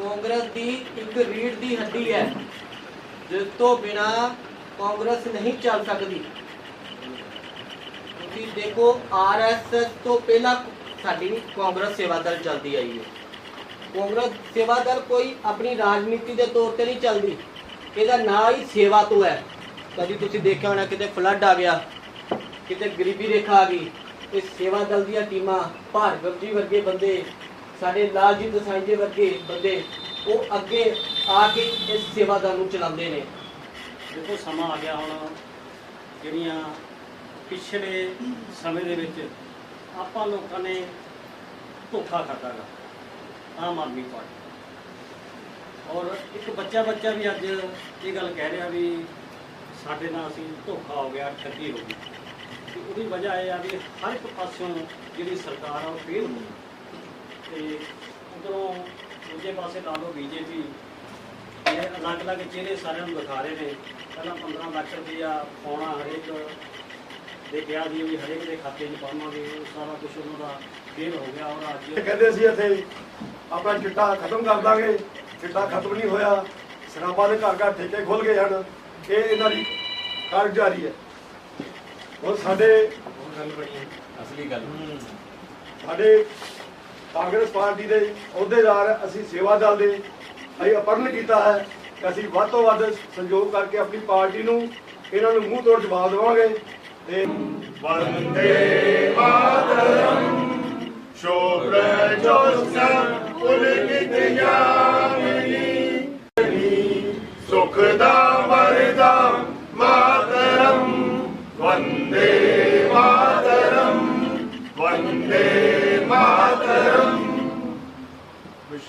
ਕਾਂਗਰਸ ਦੀ ਇੱਕ ਰੀੜ ਦੀ ਹੱਡੀ ਹੈ, ਜਿਸ ਤੋਂ ਬਿਨਾ ਕਾਂਗਰਸ ਨਹੀਂ ਚੱਲ ਸਕਦੀ। ਤੁਸੀਂ ਦੇਖੋ ਆਰਐਸਐਸ ਤੋਂ ਪਹਿਲਾਂ ਸਾਡੀ ਕਾਂਗਰਸ ਸੇਵਾ ਦਲ ਚੱਲਦੀ ਆਈ ਹੈ। ਕਾਂਗਰਸ ਸੇਵਾ ਦਲ ਕੋਈ ਆਪਣੀ ਰਾਜਨੀਤੀ ਦੇ ਤੌਰ ਤੇ ਨਹੀਂ ਚੱਲਦੀ। ਇਹਦਾ ਨਾਂ ਹੀ ਸੇਵਾ ਤੋਂ ਹੈ। ਕਦੀ ਤੁਸੀਂ ਦੇਖਿਆ ਹੋਣਾ, ਕਿਤੇ ਫਲੱਡ ਆ ਗਿਆ, ਕਿਤੇ ਗਰੀਬੀ ਰੇਖਾ ਆ ਗਈ, ਇਹ ਸੇਵਾ ਦਲ ਦੀਆਂ ਟੀਮਾਂ ਭਾਰਗਵ ਜੀ ਵਰਗੇ ਬੰਦੇ ਸਾਡੇ ਲਾਲਜੀਤ ਦਸਾਈ ਜੀ ਵਰਗੇ ਬੰਦੇ ਉਹ ਅੱਗੇ ਆ ਕੇ ਇਸ ਸੇਵਾਦਾਰ ਨੂੰ ਚਲਾਉਂਦੇ ਨੇ। ਦੇਖੋ, ਸਮਾਂ ਆ ਗਿਆ ਹੁਣ, ਜਿਹੜੀਆਂ ਪਿਛਲੇ ਸਮੇਂ ਦੇ ਵਿੱਚ ਆਪਾਂ ਲੋਕਾਂ ਨੇ ਧੋਖਾ ਖਾਧਾ ਗਾ, ਆਮ ਆਦਮੀ ਪਾਰਟੀ। ਔਰ ਇੱਕ ਬੱਚਾ ਬੱਚਾ ਵੀ ਅੱਜ ਇਹ ਗੱਲ ਕਹਿ ਰਿਹਾ ਵੀ ਸਾਡੇ ਨਾਲ ਅਸੀਂ ਧੋਖਾ ਹੋ ਗਿਆ, ਠੱਗੀ ਹੋ ਗਈ। ਤੇ ਉਹਦੀ ਵਜ੍ਹਾ ਇਹ ਆ ਵੀ ਹਰ ਇੱਕ ਪਾਸਿਓਂ ਜਿਹੜੀ ਸਰਕਾਰ ਆ ਉਹ ਫੇਲ ਹੋ ਗਈ। ਤੇ ਉਧਰੋਂ ਦੂਜੇ ਪਾਸੇ ਲਾ ਲਓ ਬੀਜੇਪੀ। ਇਹ ਅਲੱਗ-ਅਲੱਗ ਚਿਹਰੇ ਸਾਰਿਆਂ ਨੂੰ ਦਿਖਾ ਰਹੇ ਨੇ। ਪਹਿਲਾਂ 15 ਲੱਖ ਰੁਪਇਆ ਪਾਉਣਾ ਹਰੇਕ ਦੇ ਕਿਹਾ ਦੀ ਵੀ ਹਰੇਕ ਦੇ ਖਾਤੇ 'ਚ ਪਾਵਾਂਗੇ। ਉਹ ਸਾਰਾ ਕੁਝ ਉਹਨਾਂ ਦਾ ਫੇਲ ਹੋ ਗਿਆ ਔਰ ਅੱਜ ਕਹਿੰਦੇ ਸੀ ਇੱਥੇ ਆਪਣਾ ਚਿੱਟਾ ਖਤਮ ਕਰ ਦਾਂਗੇ। ਚਿੱਟਾ ਖਤਮ ਨਹੀਂ ਹੋਇਆ। ਸ਼ਰਾਬਾਂ ਦੇ ਘਰ ਘਰ ਠੇਕੇ ਖੁੱਲ ਗਏ ਹਨ। ਇਹ ਇਹਨਾਂ ਦੀ ਕਾਰਗੁਜ਼ਾਰੀ ਹੈ। ਹੁਣ ਸਾਡੇ ਅਸਲੀ ਗੱਲ। ਸਾਡੇ ਕਾਂਗਰਸ ਪਾਰਟੀ ਦੇ ਅਹੁਦੇਦਾਰ, ਅਸੀਂ ਸੇਵਾ ਦਲ ਦੇ, ਅਸੀਂ ਅਪਰਨ ਕੀਤਾ ਹੈ ਕਿ ਅਸੀਂ ਵੱਧ ਤੋਂ ਵੱਧ ਸੰਯੋਗ ਕਰਕੇ ਆਪਣੀ ਪਾਰਟੀ ਨੂੰ ਇਹਨਾਂ ਨੂੰ ਮੂੰਹ ਤੋੜ ਜਵਾਬ ਦੇਵਾਂਗੇ ਤੇ ਵੰਦੇ ਮਾਤਰਮ ਸ਼ੋਭ੍ਰਜੋਤਸੰ ਪੁਲਕਿਤ ਯਾਮਿਨੀ। ਸੁਖਦਾ ਵਰਦਾ ਮਾਤਰਮ, ਵੰਦੇ ਮਾਤਰਮ, ਵੰਦੇ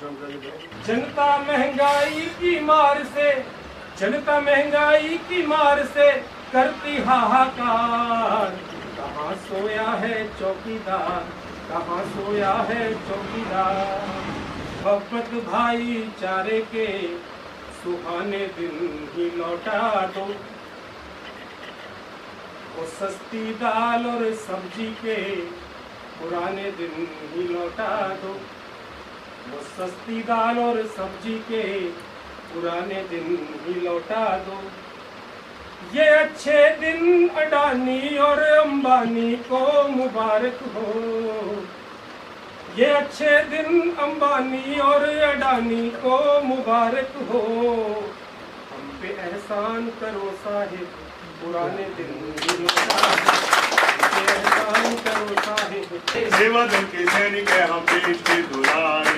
जनता महँगाई की मार से, जनता महँगाई की मार से करती हाहाकार। कहाँ सोया है चौकीदार? कहाँ सोया है चौकीदार? मोहब्बत भाईचारे के सुहाने दिन ही लौटा दो। वो सस्ती दाल और सब्ज़ी के पुराने दिन ही लौटा दो। वो सस्ती दाल और सब्जी के पुराने दिन ही लौटा दो ये अच्छे दिन अडानी और अंबानी को मुबारक हो ये अच्छे दिन अंबानी और अडानी को मुबारक हो हम पे एहसान करो साहिब पुराने दिन ही लौटा दो हम पे एहसान करो साहिब सेवा दल के सैनिक है हम देश के दुलारे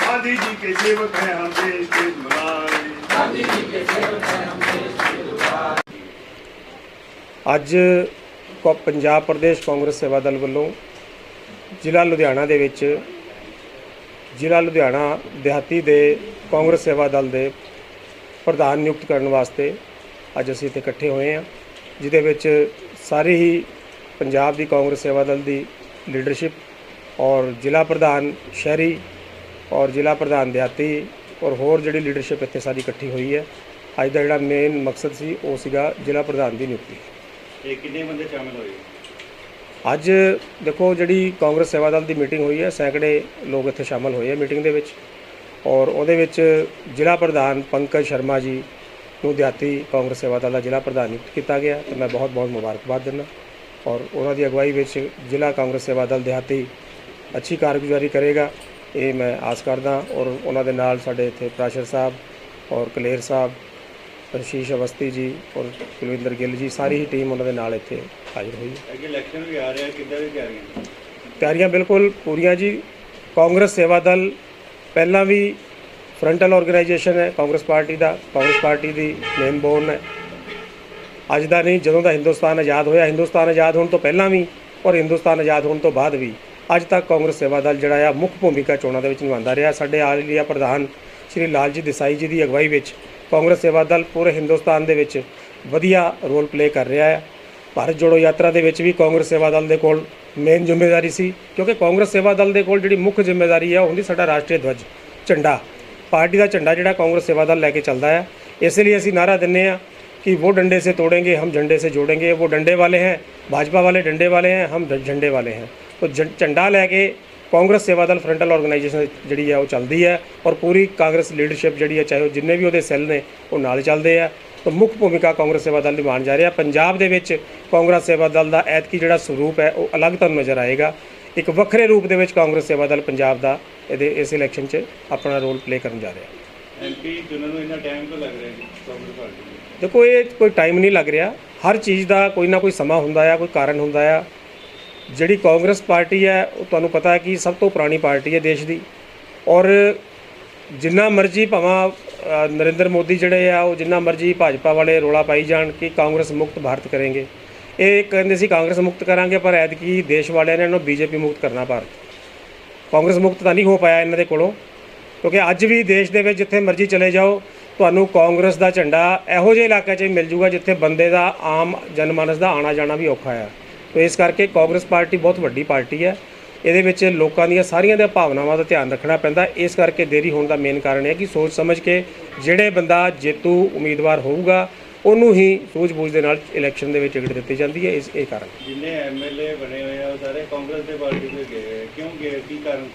गांधी जी के सेवक हैं हम देश के दुलारे ਅੱਜ ਕੋ ਪੰਜਾਬ ਪ੍ਰਦੇਸ਼ ਕਾਂਗਰਸ ਸੇਵਾ ਦਲ ਵੱਲੋਂ ਜ਼ਿਲ੍ਹਾ ਲੁਧਿਆਣਾ ਦੇ ਵਿੱਚ ਜ਼ਿਲ੍ਹਾ ਲੁਧਿਆਣਾ ਦਿਹਾਤੀ ਦੇ ਕਾਂਗਰਸ ਸੇਵਾ ਦਲ ਦੇ ਪ੍ਰਧਾਨ ਨਿਯੁਕਤ ਕਰਨ ਵਾਸਤੇ ਅੱਜ ਅਸੀਂ ਇੱਥੇ ਇਕੱਠੇ ਹੋਏ ਹਾਂ ਜਿਹਦੇ ਵਿੱਚ ਸਾਰੇ ਹੀ ਪੰਜਾਬ ਦੀ ਕਾਂਗਰਸ ਸੇਵਾ ਦਲ ਦੀ ਲੀਡਰਸ਼ਿਪ ਔਰ ਜ਼ਿਲ੍ਹਾ ਪ੍ਰਧਾਨ ਸ਼ਹਿਰੀ ਔਰ ਜ਼ਿਲ੍ਹਾ ਪ੍ਰਧਾਨ ਦਿਹਾਤੀ ਔਰ ਹੋਰ ਜਿਹੜੀ ਲੀਡਰਸ਼ਿਪ ਇੱਥੇ ਸਾਰੀ ਇਕੱਠੀ ਹੋਈ ਹੈ। ਅੱਜ ਦਾ ਜਿਹੜਾ ਮੇਨ ਮਕਸਦ ਸੀ ਉਹ ਸੀਗਾ ਜ਼ਿਲ੍ਹਾ ਪ੍ਰਧਾਨ ਦੀ ਨਿਯੁਕਤੀ। ਇਹ ਕਿੰਨੇ ਬੰਦੇ ਸ਼ਾਮਿਲ ਹੋਏ? ਅੱਜ ਦੇਖੋ ਜਿਹੜੀ ਕਾਂਗਰਸ ਸੇਵਾ ਦਲ ਦੀ ਮੀਟਿੰਗ ਹੋਈ ਹੈ ਸੈਂਕੜੇ ਲੋਕ ਇੱਥੇ ਸ਼ਾਮਲ ਹੋਏ ਹੈ ਮੀਟਿੰਗ ਦੇ ਵਿੱਚ। ਔਰ ਉਹਦੇ ਵਿੱਚ ਜ਼ਿਲ੍ਹਾ ਪ੍ਰਧਾਨ ਪੰਕਜ ਸ਼ਰਮਾ ਜੀ ਨੂੰ ਦਿਹਾਤੀ ਕਾਂਗਰਸ ਸੇਵਾ ਦਲ ਦਾ ਜ਼ਿਲ੍ਹਾ ਪ੍ਰਧਾਨ ਨਿਯੁਕਤ ਕੀਤਾ ਗਿਆ ਤੇ ਮੈਂ ਬਹੁਤ ਬਹੁਤ ਮੁਬਾਰਕਬਾਦ ਦਿੰਦਾ ਔਰ ਉਹਨਾਂ ਦੀ ਅਗਵਾਈ ਵਿੱਚ ਜ਼ਿਲ੍ਹਾ ਕਾਂਗਰਸ ਸੇਵਾ ਦਲ ਦਿਹਾਤੀ ਅੱਛੀ ਕਾਰਗੁਜ਼ਾਰੀ ਕਰੇਗਾ ਇਹ ਮੈਂ ਆਸ ਕਰਦਾ ਔਰ ਉਹਨਾਂ ਦੇ ਨਾਲ ਸਾਡੇ ਇੱਥੇ ਪ੍ਰਾਸ਼ਰ ਸਾਹਿਬ ਔਰ ਕਲੇਰ ਸਾਹਿਬ ਅਸ਼ੀਸ਼ ਅਵਸਥੀ ਜੀ ਔਰ ਕੁਲਵਿੰਦਰ ਗਿੱਲ ਜੀ ਸਾਰੀ ਹੀ ਟੀਮ ਉਹਨਾਂ ਦੇ ਨਾਲ ਇੱਥੇ ਹਾਜ਼ਰ ਹੋਈ ਹੈ। ਅੱਗੇ ਇਲੈਕਸ਼ਨ ਵੀ ਆ ਰਿਹਾ ਕਿੱਦਾਂ ਦੀ ਤਿਆਰੀਆਂ? ਤਿਆਰੀਆਂ ਬਿਲਕੁਲ ਪੂਰੀਆਂ ਜੀ। ਕਾਂਗਰਸ ਸੇਵਾ ਦਲ ਪਹਿਲਾਂ ਵੀ ਫਰੰਟਲ ਆਰਗੇਨਾਈਜੇਸ਼ਨ ਹੈ, ਕਾਂਗਰਸ ਪਾਰਟੀ ਦਾ, ਕਾਂਗਰਸ ਪਾਰਟੀ ਦੀ ਮੇਨ ਬੋਨ ਹੈ। ਅੱਜ ਦਾ ਨਹੀਂ, ਜਦੋਂ ਦਾ ਹਿੰਦੁਸਤਾਨ ਆਜ਼ਾਦ ਹੋਇਆ, ਹਿੰਦੁਸਤਾਨ ਆਜ਼ਾਦ ਹੋਣ ਤੋਂ ਪਹਿਲਾਂ ਵੀ ਔਰ ਹਿੰਦੁਸਤਾਨ ਆਜ਼ਾਦ ਹੋਣ ਤੋਂ ਬਾਅਦ ਵੀ, ਅੱਜ ਤੱਕ ਕਾਂਗਰਸ ਸੇਵਾ ਦਲ ਜਿਹੜਾ ਆ, ਮੁੱਖ ਭੂਮਿਕਾ ਚੋਣਾਂ ਦੇ ਵਿੱਚ ਨਿਭਾਉਂਦਾ ਰਿਹਾ। ਸਾਡੇ ਆਲ ਇੰਡੀਆ ਪ੍ਰਧਾਨ ਸ਼੍ਰੀ ਲਾਲਜੀ ਦੇਸਾਈ ਜੀ ਦੀ ਅਗਵਾਈ ਵਿੱਚ ਕਾਂਗਰਸ ਸੇਵਾ ਦਲ ਪੂਰੇ ਹਿੰਦੁਸਤਾਨ ਦੇ ਵਿੱਚ ਵਧੀਆ ਰੋਲ ਪਲੇ ਕਰ ਰਿਹਾ ਹੈ ਭਾਰਤ ਜੋੜੋ ਯਾਤਰਾ ਦੇ ਵਿੱਚ ਵੀ ਕਾਂਗਰਸ ਸੇਵਾ ਦਲ ਦੇ ਕੋਲ ਮੇਨ ਜ਼ਿੰਮੇਵਾਰੀ ਸੀ, ਕਿਉਂਕਿ ਕਾਂਗਰਸ ਸੇਵਾ ਦਲ ਦੇ ਕੋਲ ਜਿਹੜੀ ਮੁੱਖ ਜ਼ਿੰਮੇਵਾਰੀ ਹੈ ਉਹ ਹੁੰਦੀ ਸਾਡਾ ਰਾਸ਼ਟਰੀ ਧਵਜ ਝੰਡਾ। ਪਾਰਟੀ ਦਾ ਝੰਡਾ ਜਿਹੜਾ ਕਾਂਗਰਸ ਸੇਵਾ ਦਲ ਲੈ ਕੇ ਚੱਲਦਾ ਹੈ ਇਸ ਲਈ ਅਸੀਂ ਨਾਰਾ ਦਿੰਨੇ ਆ कि वो डंडे से तोड़ेंगे हम झंडे से जोड़ेंगे वो डंडे वाले हैं भाजपा वाले डंडे वाले हैं हम झंडे वाले हैं तो झं- झंडा लेके ਕਾਂਗਰਸ ਸੇਵਾ ਦਲ ਫਰੰਟਲ ਆਰਗੇਨਾਈਜੇਸ਼ਨ ਜਿਹੜੀ ਹੈ ਉਹ ਚੱਲਦੀ ਹੈ ਔਰ ਪੂਰੀ ਕਾਂਗਰਸ ਲੀਡਰਸ਼ਿਪ ਜਿਹੜੀ ਹੈ ਚਾਹੇ ਉਹ ਜਿੰਨੇ ਵੀ ਉਹਦੇ ਸੈੱਲ ਨੇ ਉਹ ਨਾਲ ਚੱਲਦੇ ਆ ਤਾਂ ਮੁੱਖ ਭੂਮਿਕਾ ਕਾਂਗਰਸ ਸੇਵਾ ਦਲ ਦੀ ਮਾਨ ਜਾ ਰਿਹਾ ਪੰਜਾਬ ਦੇ ਵਿੱਚ ਕਾਂਗਰਸ ਸੇਵਾ ਦਲ ਦਾ ਐਤਕੀ ਜਿਹੜਾ ਸਰੂਪ ਹੈ ਉਹ ਅਲੱਗ ਤੁਹਾਨੂੰ ਨਜ਼ਰ ਆਏਗਾ ਇੱਕ ਵੱਖਰੇ ਰੂਪ ਦੇ ਵਿੱਚ ਕਾਂਗਰਸ ਸੇਵਾ ਦਲ ਪੰਜਾਬ ਦਾ ਇਹਦੇ ਇਸ ਇਲੈਕਸ਼ਨ 'ਚ ਆਪਣਾ ਰੋਲ ਪਲੇ ਕਰਨ ਜਾ ਰਿਹਾ। ਐਮਪੀ ਚੁਣਨ ਨੂੰ ਇੰਨਾ ਟਾਈਮ ਕਿਉਂ ਲੱਗ ਰਿਹਾ ਜੀ ਕਾਂਗਰਸ ਪਾਰਟੀ ਨੂੰ? ਦੇਖੋ ਇਹ ਕੋਈ ਟਾਈਮ ਨਹੀਂ ਲੱਗ ਰਿਹਾ। ਹਰ ਚੀਜ਼ ਦਾ ਕੋਈ ਨਾ ਕੋਈ ਸਮਾਂ ਹੁੰਦਾ ਆ ਕੋਈ ਕਾਰਨ ਹੁੰਦਾ ਆ। ਜਿਹੜੀ ਕਾਂਗਰਸ ਪਾਰਟੀ ਹੈ ਉਹ ਤੁਹਾਨੂੰ ਪਤਾ ਹੈ ਕਿ ਸਭ ਤੋਂ ਪੁਰਾਣੀ ਪਾਰਟੀ ਹੈ ਦੇਸ਼ ਦੀ। ਔਰ ਜਿੰਨਾ ਮਰਜ਼ੀ ਭਾਵੇਂ ਨਰਿੰਦਰ ਮੋਦੀ ਜਿਹੜੇ ਆ ਉਹ ਜਿੰਨਾ ਮਰਜ਼ੀ ਭਾਜਪਾ ਵਾਲੇ ਰੋਲਾ ਪਾਈ ਜਾਣ ਕਿ ਕਾਂਗਰਸ ਮੁਕਤ ਭਾਰਤ ਕਰਾਂਗੇ ਇਹ ਕਹਿੰਦੇ ਸੀ ਕਾਂਗਰਸ ਮੁਕਤ ਕਰਾਂਗੇ ਪਰ ਐਤਕੀ ਦੇਸ਼ ਵਾਲਿਆਂ ਨੇ ਇਹਨੂੰ ਬੀਜੇਪੀ ਮੁਕਤ ਕਰਨਾ ਭਾਰਤ। ਕਾਂਗਰਸ ਮੁਕਤ ਤਾਂ ਨਹੀਂ ਹੋ ਪਾਇਆ ਇਹਨਾਂ ਦੇ ਕੋਲੋਂ। ਕਿਉਂਕਿ ਅੱਜ ਵੀ ਦੇਸ਼ ਦੇ ਵਿੱਚ ਜਿੱਥੇ ਮਰਜ਼ੀ ਚਲੇ ਜਾਓ, ਤੁਹਾਨੂੰ ਕਾਂਗਰਸ ਦਾ ਝੰਡਾ ਇਹੋ ਜਿਹੇ ਇਲਾਕੇ 'ਚ ਮਿਲ ਜੂਗਾ ਜਿੱਥੇ ਬੰਦੇ ਦਾ ਆਮ ਜਨਮਾਨਸ ਦਾ ਆਣਾ ਜਾਣਾ ਵੀ ਔਖਾ ਹੈ ਤੋ ਇਸ ਕਰਕੇ ਕਾਂਗਰਸ ਪਾਰਟੀ ਬਹੁਤ ਵੱਡੀ ਪਾਰਟੀ ਹੈ। ਇਹਦੇ ਵਿੱਚ ਲੋਕਾਂ ਦੀਆਂ ਸਾਰੀਆਂ ਦੇ ਭਾਵਨਾਵਾਂ ਦਾ ਧਿਆਨ ਰੱਖਣਾ ਪੈਂਦਾ। ਇਸ ਕਰਕੇ ਦੇਰੀ ਹੋਣ ਦਾ ਮੇਨ ਕਾਰਨ ਇਹ ਹੈ ਕਿ ਸੋਚ ਸਮਝ ਕੇ ਜਿਹੜੇ ਬੰਦਾ ਜੇਤੂ ਉਮੀਦਵਾਰ ਹੋਊਗਾ ਉਹਨੂੰ ਹੀ ਸੂਝ-ਬੂਝ ਦੇ ਨਾਲ ਇਲੈਕਸ਼ਨ ਦੇ ਵਿੱਚ ਟਿਕਟ ਦਿੱਤੀ ਜਾਂਦੀ ਹੈ ਇਸ ਇਹ ਕਾਰਨ। ਜਿੰਨੇ ਐਮਐਲਏ ਬਣੇ ਹੋਏ ਆ ਉਹ ਸਾਰੇ ਕਾਂਗਰਸ ਦੇ ਪਾਰਟੀ ਤੋਂ ਗਏ। ਕਿਉਂ ਗਏ? ਕੀ ਕਾਰਨ?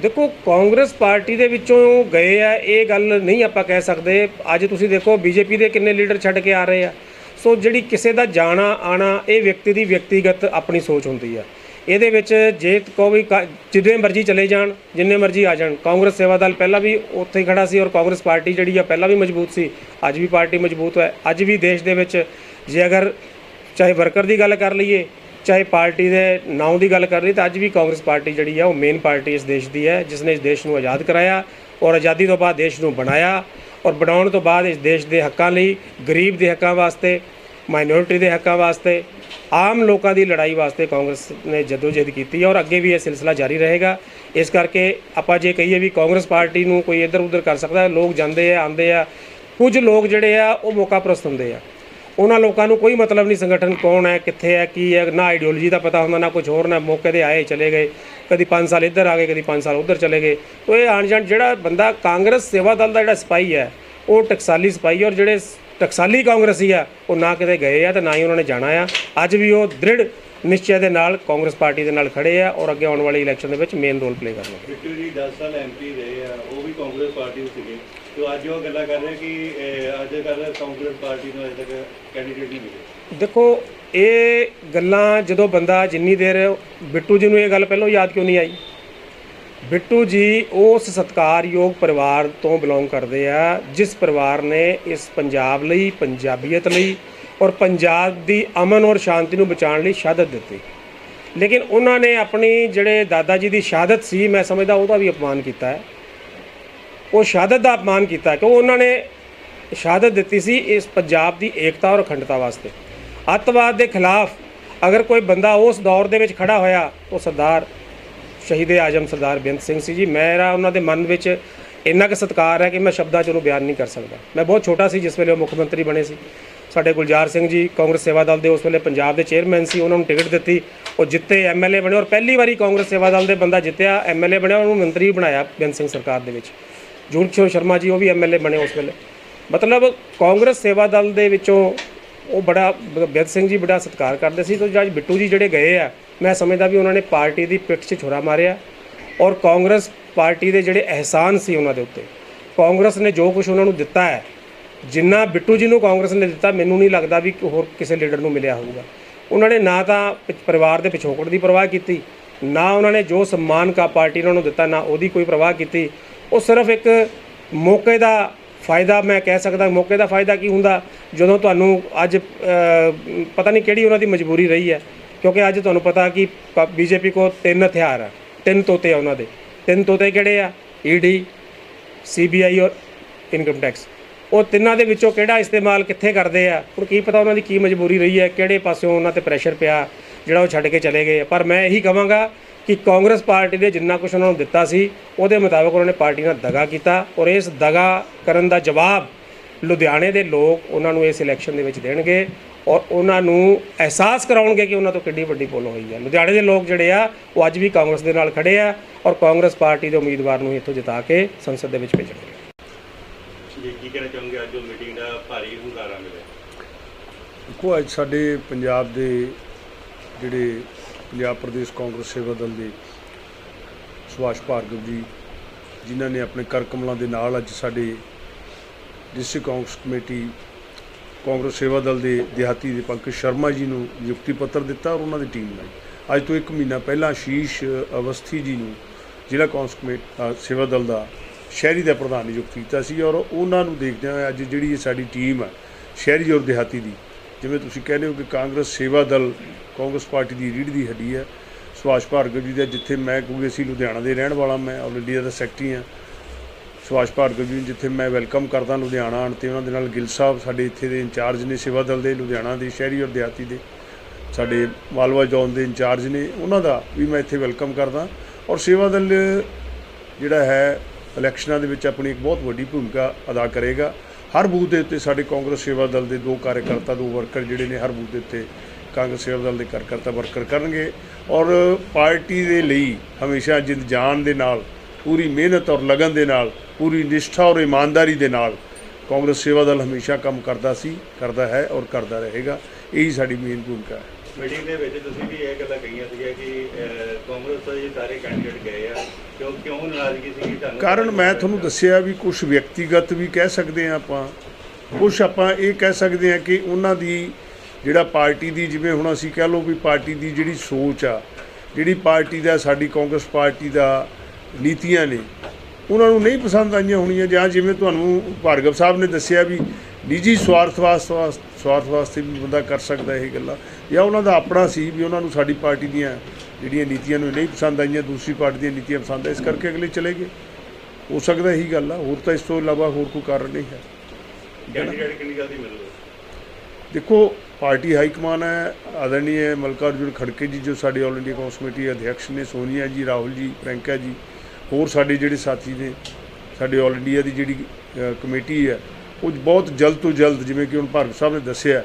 ਦੇਖੋ ਕਾਂਗਰਸ ਪਾਰਟੀ ਦੇ ਵਿੱਚੋਂ ਗਏ ਆ ਇਹ ਗੱਲ ਨਹੀਂ ਆਪਾਂ ਕਹਿ ਸਕਦੇ। ਅੱਜ ਤੁਸੀਂ ਦੇਖੋ ਬੀਜੇਪੀ ਦੇ ਕਿੰਨੇ ਲੀਡਰ ਛੱਡ ਕੇ ਆ ਰਹੇ ਆ। ਸੋ ਜਿਹੜੀ ਕਿਸੇ ਦਾ ਜਾਣਾ ਆਣਾ ਇਹ ਵਿਅਕਤੀ ਦੀ ਵਿਅਕਤੀਗਤ ਆਪਣੀ ਸੋਚ ਹੁੰਦੀ ਆ। ਇਹਦੇ ਵਿੱਚ ਜੇ ਕੋ ਵੀ ਕਾ- ਜਿੰਨੇ ਮਰਜ਼ੀ ਚਲੇ ਜਾਣ, ਜਿੰਨੇ ਮਰਜ਼ੀ ਆ ਜਾਣ, ਕਾਂਗਰਸ ਸੇਵਾ ਦਲ ਪਹਿਲਾਂ ਵੀ ਉੱਥੇ ਹੀ ਖੜਾ ਸੀ ਔਰ ਕਾਂਗਰਸ ਪਾਰਟੀ ਜਿਹੜੀ ਆ ਪਹਿਲਾਂ ਵੀ ਮਜ਼ਬੂਤ ਸੀ, ਅੱਜ ਵੀ ਪਾਰਟੀ ਮਜ਼ਬੂਤ ਹੈ। ਅੱਜ ਵੀ ਦੇਸ਼ ਦੇ ਵਿੱਚ ਜੇ ਅਗਰ ਚਾਹੇ ਵਰਕਰ ਦੀ ਗੱਲ ਕਰ ਲਈਏ, ਚਾਹੇ ਪਾਰਟੀ ਦੇ ਨਾਂ ਦੀ ਗੱਲ ਕਰ ਲਈ ਤਾਂ ਅੱਜ ਵੀ ਕਾਂਗਰਸ ਪਾਰਟੀ ਜਿਹੜੀ ਆ ਉਹ ਮੇਨ ਪਾਰਟੀ ਇਸ ਦੇਸ਼ ਦੀ ਹੈ ਜਿਸ ਨੇ ਇਸ ਦੇਸ਼ ਨੂੰ ਆਜ਼ਾਦ ਕਰਾਇਆ ਔਰ ਆਜ਼ਾਦੀ ਤੋਂ ਬਾਅਦ ਦੇਸ਼ ਨੂੰ ਬਣਾਇਆ ਔਰ ਬਣਾਉਣ ਤੋਂ ਬਾਅਦ ਇਸ ਦੇਸ਼ ਦੇ ਹੱਕਾਂ ਲਈ, ਗਰੀਬ ਦੇ ਹੱਕਾਂ ਵਾਸਤੇ ਮਾਈਨੋਰਿਟੀ ਦੇ ਹੱਕਾਂ ਵਾਸਤੇ, ਆਮ ਲੋਕਾਂ ਦੀ ਲੜਾਈ ਵਾਸਤੇ ਕਾਂਗਰਸ ਨੇ ਜਦੋਜਹਿਦ ਕੀਤੀ ਔਰ ਅੱਗੇ ਵੀ ਇਹ ਸਿਲਸਿਲਾ ਜਾਰੀ ਰਹੇਗਾ। ਇਸ ਕਰਕੇ ਆਪਾਂ ਜੇ ਕਹੀਏ ਵੀ ਕਾਂਗਰਸ ਪਾਰਟੀ ਨੂੰ ਕੋਈ ਇੱਧਰ ਉੱਧਰ ਕਰ ਸਕਦਾ ਲੋਕ ਜਾਂਦੇ ਆ, ਆਉਂਦੇ ਆ, ਕੁਝ ਲੋਕ ਜਿਹੜੇ ਆ, ਉਹ ਮੌਕਾ ਪ੍ਰਸਤ ਹੁੰਦੇ ਆ। ਉਹਨਾਂ ਲੋਕਾਂ ਨੂੰ ਕੋਈ ਮਤਲਬ ਨਹੀਂ ਸੰਗਠਨ ਕੌਣ ਹੈ, ਕਿੱਥੇ ਹੈ, ਕੀ ਹੈ, ਨਾ ਆਈਡੀਓਲੋਜੀ ਦਾ ਪਤਾ ਹੁੰਦਾ, ਨਾ ਕੁਝ ਹੋਰ, ਨਾ ਮੌਕੇ ਤੇ ਆਏ, ਚਲੇ ਗਏ। ਕਦੀ 5 ਸਾਲ ਇੱਧਰ ਆ ਗਏ, ਕਦੀ 5 ਸਾਲ ਉੱਧਰ ਚਲੇ ਗਏ। ਤੋ ਇਹ ਆਣ ਜਾਣ ਜਿਹੜਾ ਬੰਦਾ ਕਾਂਗਰਸ ਸੇਵਾ ਦਲ ਦਾ ਜਿਹੜਾ ਸਿਪਾਹੀ ਹੈ, ਉਹ ਟਕਸਾਲੀ ਸਿਪਾਹੀ ਔਰ ਜਿਹੜੇ ਟਕਸਾਲੀ ਕਾਂਗਰਸੀ ਆ ਉਹ ਨਾ ਕਿਤੇ ਗਏ ਆ ਤੇ ਨਾ ਹੀ ਉਹਨਾਂ ਨੇ ਜਾਣਾ ਆ। ਅੱਜ ਵੀ ਉਹ ਦ੍ਰਿੜ ਨਿਸ਼ਚੈ ਦੇ ਨਾਲ ਕਾਂਗਰਸ ਪਾਰਟੀ ਦੇ ਨਾਲ ਖੜੇ ਆ ਔਰ ਅੱਗੇ ਆਉਣ ਵਾਲੀ ਇਲੈਕਸ਼ਨ ਦੇ ਵਿੱਚ ਮੇਨ ਰੋਲ ਪਲੇ ਕਰਨਗੇ। ਬਿੱਟੂ ਜੀ 10 ਸਾਲ ਐਮਪੀ ਰਹੇ ਆ ਉਹ ਵੀ ਕਾਂਗਰਸ ਪਾਰਟੀ ਦੇ ਸੀਗੇ। ਤੇ ਅੱਜ ਉਹ ਗੱਲਾਂ ਕਰ ਰਹੇ ਕਿ ਅੱਜ ਕੱਲ੍ਹ ਕਾਂਗਰਸ ਪਾਰਟੀ ਨੂੰ ਅਜੇ ਤੱਕ ਕੈਂਡੀਡੇਟ ਨਹੀਂ ਮਿਲੇ। ਦੇਖੋ ਇਹ ਗੱਲਾਂ ਜਦੋਂ ਬੰਦਾ ਜਿੰਨੀ ਦੇਰ ਬਿੱਟੂ ਜੀ ਨੂੰ ਇਹ ਗੱਲ ਪਹਿਲਾਂ ਯਾਦ ਕਿਉਂ ਨਹੀਂ ਆਈ? ਬਿੱਟੂ ਜੀ, ਉਸ ਸਤਿਕਾਰਯੋਗ ਪਰਿਵਾਰ ਤੋਂ ਬਿਲੋਂਗ ਕਰਦੇ ਆ, ਜਿਸ ਪਰਿਵਾਰ ਨੇ ਇਸ ਪੰਜਾਬ ਲਈ, ਪੰਜਾਬੀਅਤ ਲਈ ਔਰ ਪੰਜਾਬ ਦੀ ਅਮਨ ਔਰ ਸ਼ਾਂਤੀ ਨੂੰ ਬਚਾਉਣ ਲਈ ਸ਼ਹਾਦਤ ਦਿੱਤੀ। ਲੇਕਿਨ ਉਹਨਾਂ ਨੇ ਆਪਣੀ ਜਿਹੜੇ ਦਾਦਾ ਜੀ ਦੀ ਸ਼ਹਾਦਤ ਸੀ, ਮੈਂ ਸਮਝਦਾ ਉਹਦਾ ਵੀ ਅਪਮਾਨ ਕੀਤਾ ਹੈ। ਉਹ ਸ਼ਹਾਦਤ ਦਾ ਅਪਮਾਨ ਕੀਤਾ ਕਿ ਉਹਨਾਂ ਨੇ ਸ਼ਹਾਦਤ ਦਿੱਤੀ ਸੀ ਇਸ ਪੰਜਾਬ ਦੀ ਏਕਤਾ ਔਰ ਅਖੰਡਤਾ ਵਾਸਤੇ। ਅੱਤਵਾਦ ਦੇ ਖਿਲਾਫ ਅਗਰ ਕੋਈ ਬੰਦਾ ਉਸ ਦੌਰ ਦੇ ਵਿੱਚ ਖੜਾ ਹੋਇਆ, ਉਹ ਸਰਦਾਰ ਸ਼ਹੀਦ ਆਜਮ ਸਰਦਾਰ ਬੇਅੰਤ ਸਿੰਘ ਸੀ ਜੀ। ਮੇਰਾ ਉਹਨਾਂ ਦੇ ਮਨ ਵਿੱਚ ਇੰਨਾ ਕੁ ਸਤਿਕਾਰ ਹੈ ਕਿ ਮੈਂ ਸ਼ਬਦਾਂ 'ਚ ਉਹਨੂੰ ਬਿਆਨ ਨਹੀਂ ਕਰ ਸਕਦਾ। ਮੈਂ ਬਹੁਤ ਛੋਟਾ ਸੀ, ਜਿਸ ਵੇਲੇ ਉਹ ਮੁੱਖ ਮੰਤਰੀ ਬਣੇ ਸੀ। ਸਾਡੇ ਗੁਲਜ਼ਾਰ ਸਿੰਘ ਜੀ, ਕਾਂਗਰਸ ਸੇਵਾ ਦਲ ਦੇ ਉਸ ਵੇਲੇ ਪੰਜਾਬ ਦੇ ਚੇਅਰਮੈਨ ਸੀ, ਉਹਨਾਂ ਨੂੰ ਟਿਕਟ ਦਿੱਤੀ। ਉਹ ਜਿੱਤੇ ਐਮਐਲਏ ਬਣੇ ਔਰ ਪਹਿਲੀ ਵਾਰੀ ਕਾਂਗਰਸ ਸੇਵਾ ਦਲ ਦੇ ਬੰਦਾ ਜਿੱਤਿਆ ਐਮਐਲਏ ਬਣਿਆ, ਉਹਨੂੰ ਮੰਤਰੀ ਬਣਾਇਆ ਬੇਅੰਤ ਸਿੰਘ ਸਰਕਾਰ ਦੇ ਵਿੱਚ। ਜੂਨਕਿਸ਼ੋਰ ਸ਼ਰਮਾ ਜੀ, ਉਹ ਵੀ ਐਮਐਲਏ ਬਣੇ ਉਸ ਵੇਲੇ। ਮਤਲਬ ਕਾਂਗਰਸ ਸੇਵਾ ਦਲ ਦੇ ਵਿੱਚੋਂ ਉਹ ਬੜਾ, ਬੇਅੰਤ ਸਿੰਘ ਜੀ ਬੜਾ ਸਤਿਕਾਰ ਕਰਦੇ ਸੀ। ਤੇ ਜੱਜ ਬਿੱਟੂ ਜੀ ਜਿਹੜੇ ਗਏ ਆ ਮੈਂ ਸਮਝਦਾ ਵੀ ਉਹਨਾਂ ਨੇ ਪਾਰਟੀ ਦੀ ਪਿੱਠ 'ਚ ਛੁਰਾ ਮਾਰਿਆ ਔਰ ਕਾਂਗਰਸ ਪਾਰਟੀ ਦੇ ਜਿਹੜੇ ਅਹਿਸਾਨ ਸੀ ਉਹਨਾਂ ਦੇ ਉੱਤੇ। ਕਾਂਗਰਸ ਨੇ ਜੋ ਕੁਝ ਉਹਨਾਂ ਨੂੰ ਦਿੱਤਾ ਹੈ, ਜਿੰਨਾ ਬਿੱਟੂ ਜੀ ਨੂੰ ਕਾਂਗਰਸ ਨੇ ਦਿੱਤਾ, ਮੈਨੂੰ ਨਹੀਂ ਲੱਗਦਾ ਵੀ ਹੋਰ ਕਿਸੇ ਲੀਡਰ ਨੂੰ ਮਿਲਿਆ ਹੋਊਗਾ। ਉਹਨਾਂ ਨੇ ਨਾ ਤਾਂ ਪ- ਪਰਿਵਾਰ ਦੇ ਪਿਛੋਕੜ ਦੀ ਪਰਵਾਹ ਕੀਤੀ, ਨਾ ਉਹਨਾਂ ਨੇ ਜੋ ਸਨਮਾਨ ਕਾ ਪਾਰਟੀ ਉਹਨਾਂ ਨੂੰ ਦਿੱਤਾ, ਨਾ ਉਹਦੀ ਕੋਈ ਪਰਵਾਹ ਕੀਤੀ। ਉਹ ਸਿਰਫ ਇੱਕ ਮੌਕੇ ਦਾ ਫਾਇਦਾ ਮੈਂ ਕਹਿ ਸਕਦਾ, ਮੌਕੇ ਦਾ ਫਾਇਦਾ ਕੀ ਹੁੰਦਾ? ਜਦੋਂ ਤੁਹਾਨੂੰ ਅੱਜ ਪਤਾ ਨਹੀਂ ਕਿਹੜੀ ਉਹਨਾਂ ਦੀ ਮਜਬੂਰੀ ਰਹੀ ਹੈ ਕਿਉਂਕਿ ਅੱਜ ਤੁਹਾਨੂੰ ਪਤਾ ਕਿ ਬੀਜੇਪੀ ਕੋ ਤਿੰਨ ਹਥਿਆਰ ਆ। ਤਿੰਨ ਤੋਤੇ ਆ ਉਹਨਾਂ ਦੇ। ਤਿੰਨ ਤੋਤੇ ਕਿਹੜੇ ਆ? ਈਡੀ ਸੀਬੀਆਈ ਔਰ ਇਨਕਮ ਟੈਕਸ ਉਹ ਤਿੰਨਾਂ ਦੇ ਵਿੱਚੋਂ ਕਿਹੜਾ ਇਸਤੇਮਾਲ ਕਿੱਥੇ ਕਰਦੇ ਆ? ਹੁਣ ਕੀ ਪਤਾ ਉਹਨਾਂ ਦੀ ਕੀ ਮਜਬੂਰੀ ਰਹੀ ਹੈ, ਕਿਹੜੇ ਪਾਸਿਓਂ ਉਹਨਾਂ ਤੇ ਪ੍ਰੈਸ਼ਰ ਪਿਆ, ਜਿਹੜਾ ਉਹ ਛੱਡ ਕੇ ਚਲੇ ਗਏ ਪਰ ਮੈਂ ਇਹੀ ਕਹਾਂਗਾ ਕਿ ਕਾਂਗਰਸ ਪਾਰਟੀ ਦੇ ਜਿੰਨਾ ਕੁਝ ਉਹਨਾਂ ਨੂੰ ਦਿੱਤਾ ਸੀ, ਉਹਦੇ ਮੁਤਾਬਕ ਉਹਨਾਂ ਨੇ ਪਾਰਟੀ ਨਾਲ ਦਗਾ ਕੀਤਾ ਔਰ ਇਸ ਦਗਾ ਕਰਨ ਦਾ ਜਵਾਬ ਲੁਧਿਆਣੇ ਦੇ ਲੋਕ ਉਹਨਾਂ ਨੂੰ ਇਸ ਇਲੈਕਸ਼ਨ ਦੇ ਵਿੱਚ ਦੇਣਗੇ। ਔਰ ਉਹਨਾਂ ਨੂੰ ਅਹਿਸਾਸ ਕਰਾਉਣਗੇ ਕਿ ਉਹਨਾਂ ਤੋਂ ਕਿੰਨੀ ਵੱਡੀ ਪੁੱਲ ਹੋਈ ਹੈ। ਲੁਧਿਆਣੇ ਦੇ ਲੋਕ ਜਿਹੜੇ ਆ ਉਹ ਅੱਜ ਵੀ ਕਾਂਗਰਸ ਦੇ ਨਾਲ ਖੜੇ ਆ ਔਰ ਕਾਂਗਰਸ ਪਾਰਟੀ ਦੇ ਉਮੀਦਵਾਰ ਨੂੰ ਇੱਥੋਂ ਜਿਤਾ ਕੇ ਸੰਸਦ ਦੇ ਵਿੱਚ ਭੇਜਣਗੇ। ਜੀ ਕੀ ਕਹਿਣਾ ਚਾਹੋਗੇ? ਅੱਜ ਉਹ ਮੀਟਿੰਗ ਦਾ ਭਾਰੀ ਹੁੰਗਾਰਾ ਮਿਲਿਆ। ਦੇਖੋ ਅੱਜ ਸਾਡੇ ਪੰਜਾਬ ਦੇ ਜਿਹੜੇ ਪੰਜਾਬ ਪ੍ਰਦੇਸ਼ ਕਾਂਗਰਸ ਸੇਵਾ ਦਲ ਦੇ ਸੁਭਾਸ਼ ਭਾਰਗਵ ਜੀ ਜਿਨ੍ਹਾਂ ਨੇ ਆਪਣੇ ਕਰ ਕਮਲਾਂ ਦੇ ਨਾਲ ਅੱਜ ਸਾਡੇ ਡਿਸਟ੍ਰਿਕਟ ਕਾਂਗਰਸ ਕਮੇਟੀ ਕਾਂਗਰਸ ਸੇਵਾ ਦਲ ਦੇ ਦਿਹਾਤੀ ਦੇ ਪੰਕਜ ਸ਼ਰਮਾ ਜੀ ਨੂੰ ਨਿਯੁਕਤੀ ਪੱਤਰ ਦਿੱਤਾ ਔਰ ਉਹਨਾਂ ਦੀ ਟੀਮ ਨੇ ਅੱਜ ਤੋਂ ਇੱਕ ਮਹੀਨਾ ਪਹਿਲਾਂ ਸ਼ੀਸ਼ ਅਵਸਥੀ ਜੀ ਨੂੰ ਜ਼ਿਲ੍ਹਾ ਕਾਂਗਰਸ ਕਮੇਟੀ ਸੇਵਾ ਦਲ ਦਾ ਸ਼ਹਿਰੀ ਦਾ ਪ੍ਰਧਾਨ ਨਿਯੁਕਤ ਕੀਤਾ ਸੀ ਔਰ ਉਹਨਾਂ ਨੂੰ ਦੇਖਦਿਆਂ ਹੋਇਆ ਅੱਜ ਜਿਹੜੀ ਇਹ ਸਾਡੀ ਟੀਮ ਹੈ ਸ਼ਹਿਰੀ ਔਰ ਦਿਹਾਤੀ ਦੀ, ਜਿਵੇਂ ਤੁਸੀਂ ਕਹਿੰਦੇ ਹੋ ਕਿ ਕਾਂਗਰਸ ਸੇਵਾ ਦਲ, ਕਾਂਗਰਸ ਪਾਰਟੀ ਦੀ ਰੀੜ੍ਹ ਦੀ ਹੱਡੀ ਹੈ ਸੁਭਾਸ਼ ਭਾਰਗਵ ਜੀ ਦਾ ਜਿੱਥੇ ਮੈਂ ਕਿਉਂਕਿ ਅਸੀਂ ਲੁਧਿਆਣਾ ਦੇ ਰਹਿਣ ਵਾਲਾ, ਮੈਂ ਆਲ ਇੰਡੀਆ ਦਾ ਸੈਕਟਰੀ ਹਾਂ ਸੁਭਾਸ਼ ਭਾਰਗਵ ਜੀ ਜਿੱਥੇ ਮੈਂ ਵੈਲਕਮ ਕਰਦਾ ਲੁਧਿਆਣਾ ਆਉਣ ਤੇ, ਉਹਨਾਂ ਦੇ ਨਾਲ ਗਿੱਲ ਸਾਹਿਬ ਸਾਡੇ ਇੱਥੇ ਦੇ ਇੰਚਾਰਜ ਨੇ, ਸੇਵਾ ਦਲ ਦੇ ਲੁਧਿਆਣਾ ਦੇ ਸ਼ਹਿਰੀ ਔਰ ਦਿਹਾਤੀ ਦੇ, ਸਾਡੇ ਮਾਲਵਾ ਜ਼ੋਨ ਦੇ ਇੰਚਾਰਜ ਨੇ, ਉਹਨਾਂ ਦਾ ਵੀ ਮੈਂ ਇੱਥੇ ਵੈਲਕਮ ਕਰਦਾ। ਔਰ ਸੇਵਾ ਦਲ ਜਿਹੜਾ ਹੈ, ਇਲੈਕਸ਼ਨਾਂ ਦੇ ਵਿੱਚ ਆਪਣੀ ਇੱਕ ਬਹੁਤ ਵੱਡੀ ਭੂਮਿਕਾ ਅਦਾ ਕਰੇਗਾ। ਹਰ ਬੂਥ ਦੇ ਉੱਤੇ ਸਾਡੇ ਕਾਂਗਰਸ ਸੇਵਾ ਦਲ ਦੇ ਦੋ ਕਾਰਜਕਰਤਾ, ਦੋ ਵਰਕਰ ਜਿਹੜੇ ਨੇ, ਹਰ ਬੂਥ ਦੇ ਉੱਤੇ ਕਾਂਗਰਸ ਸੇਵਾ ਦਲ ਦੇ ਕਾਰਜਕਰਤਾ ਵਰਕਰ ਕਰਨਗੇ। ਔਰ ਪਾਰਟੀ ਦੇ ਲਈ ਹਮੇਸ਼ਾ ਜਿੰਦ ਜਾਨ ਦੇ ਨਾਲ ਪੂਰੀ ਮਿਹਨਤ ਔਰ ਲਗਨ ਦੇ ਨਾਲ ਪੂਰੀ ਨਿਸ਼ਠਾ ਔਰ ਇਮਾਨਦਾਰੀ ਦੇ ਨਾਲ ਕਾਂਗਰਸ ਸੇਵਾ ਦਲ ਹਮੇਸ਼ਾ ਕੰਮ ਕਰਦਾ ਸੀ ਕਰਦਾ ਹੈ ਔਰ ਕਰਦਾ ਰਹੇਗਾ। ਇਹੀ ਸਾਡੀ ਮੇਨ ਭੂਮਿਕਾ ਹੈ। ਮੀਟਿੰਗ ਦੇ ਵਿੱਚ ਤੁਸੀਂ ਵੀ ਇਹ ਗੱਲਾਂ ਕਹੀਆਂ ਸੀਗੀਆਂ ਕਿ ਕਾਂਗਰਸ ਜੀ ਸਾਰੇ ਕੈਂਡੀਡੇਟ ਗਏ ਆ ਕਿਉਂ ਕਿਉਂ ਨਾਰਾਜ਼ਗੀ ਸੀ ਤੁਹਾਨੂੰ? ਕਾਰਨ ਮੈਂ ਤੁਹਾਨੂੰ ਦੱਸਿਆ ਵੀ ਕੁਝ ਵਿਅਕਤੀਗਤ ਵੀ ਕਹਿ ਸਕਦੇ ਹਾਂ ਆਪਾਂ। ਕੁਝ ਆਪਾਂ ਇਹ ਕਹਿ ਸਕਦੇ ਹਾਂ ਕਿ ਉਹਨਾਂ ਦੀ ਜਿਹੜਾ ਪਾਰਟੀ ਦੀ ਜਿਵੇਂ ਹੁਣ ਅਸੀਂ ਕਹਿ ਲਓ ਵੀ ਪਾਰਟੀ ਦੀ ਜਿਹੜੀ ਸੋਚ ਆ ਜਿਹੜੀ ਪਾਰਟੀ ਦਾ ਸਾਡੀ ਕਾਂਗਰਸ ਪਾਰਟੀ ਦਾ ਨੀਤੀਆਂ ਨੇ। ਉਹਨਾਂ ਨੂੰ ਨਹੀਂ ਪਸੰਦ ਆਈਆਂ ਹੋਣੀਆਂ ਜਾਂ ਜਿਵੇਂ ਤੁਹਾਨੂੰ ਭਾਰਗਵ ਸਾਹਿਬ ਨੇ ਦੱਸਿਆ ਵੀ ਨਿੱਜੀ ਸਵਾਰਥ ਵਾਸਤੇ ਸਵਾਰਥ ਵਾਸਤੇ ਵੀ ਬੰਦਾ ਕਰ ਸਕਦਾ ਇਹ ਗੱਲਾਂ। ਜਾਂ ਉਹਨਾਂ ਦਾ ਆਪਣਾ ਸੀ ਵੀ ਉਹਨਾਂ ਨੂੰ ਸਾਡੀ ਪਾਰਟੀ ਦੀਆਂ ਜਿਹੜੀਆਂ ਨੀਤੀਆਂ ਨੂੰ ਨਹੀਂ ਪਸੰਦ ਆਈਆਂ ਦੂਸਰੀ ਪਾਰਟੀ ਦੀਆਂ ਨੀਤੀਆਂ ਪਸੰਦ ਆ ਇਸ ਕਰਕੇ ਅਗਲੇ ਚਲੇ ਗਏ। ਹੋ ਸਕਦਾ ਇਹੀ ਗੱਲ ਆ ਹੋਰ ਤਾਂ ਇਸ ਤੋਂ ਇਲਾਵਾ ਹੋਰ ਕੋਈ ਕਾਰਨ ਨਹੀਂ ਹੈ। ਦੇਖੋ ਪਾਰਟੀ ਹਾਈ ਕਮਾਨ ਹੈ ਆਦਰਣੀय ਮਲਕਾਰਜੁਨ ਖੜਕੇ ਜੀ ਜੋ ਸਾਡੇ ਆਲ ਇੰਡੀਆ ਕਾਂਗਰਸ ਕਮੇਟੀ ਅਧਿਕਸ਼ ਨੇ ਸੋਨੀਆ ਜੀ ਰਾਹੁਲ ਜੀ ਪ੍ਰਿੰਕਾ ਜੀ ਹੋਰ ਸਾਡੇ ਜਿਹੜੇ ਸਾਥੀ ਨੇ, ਸਾਡੇ ਆਲ ਇੰਡੀਆ ਦੀ ਜਿਹੜੀ ਕਮੇਟੀ ਹੈ, ਉਹ ਬਹੁਤ ਜਲਦ ਤੋਂ ਜਲਦ ਜਿਵੇਂ ਕਿ ਹੁਣ ਭਾਰਤ ਸਾਹਿਬ ਨੇ ਦੱਸਿਆ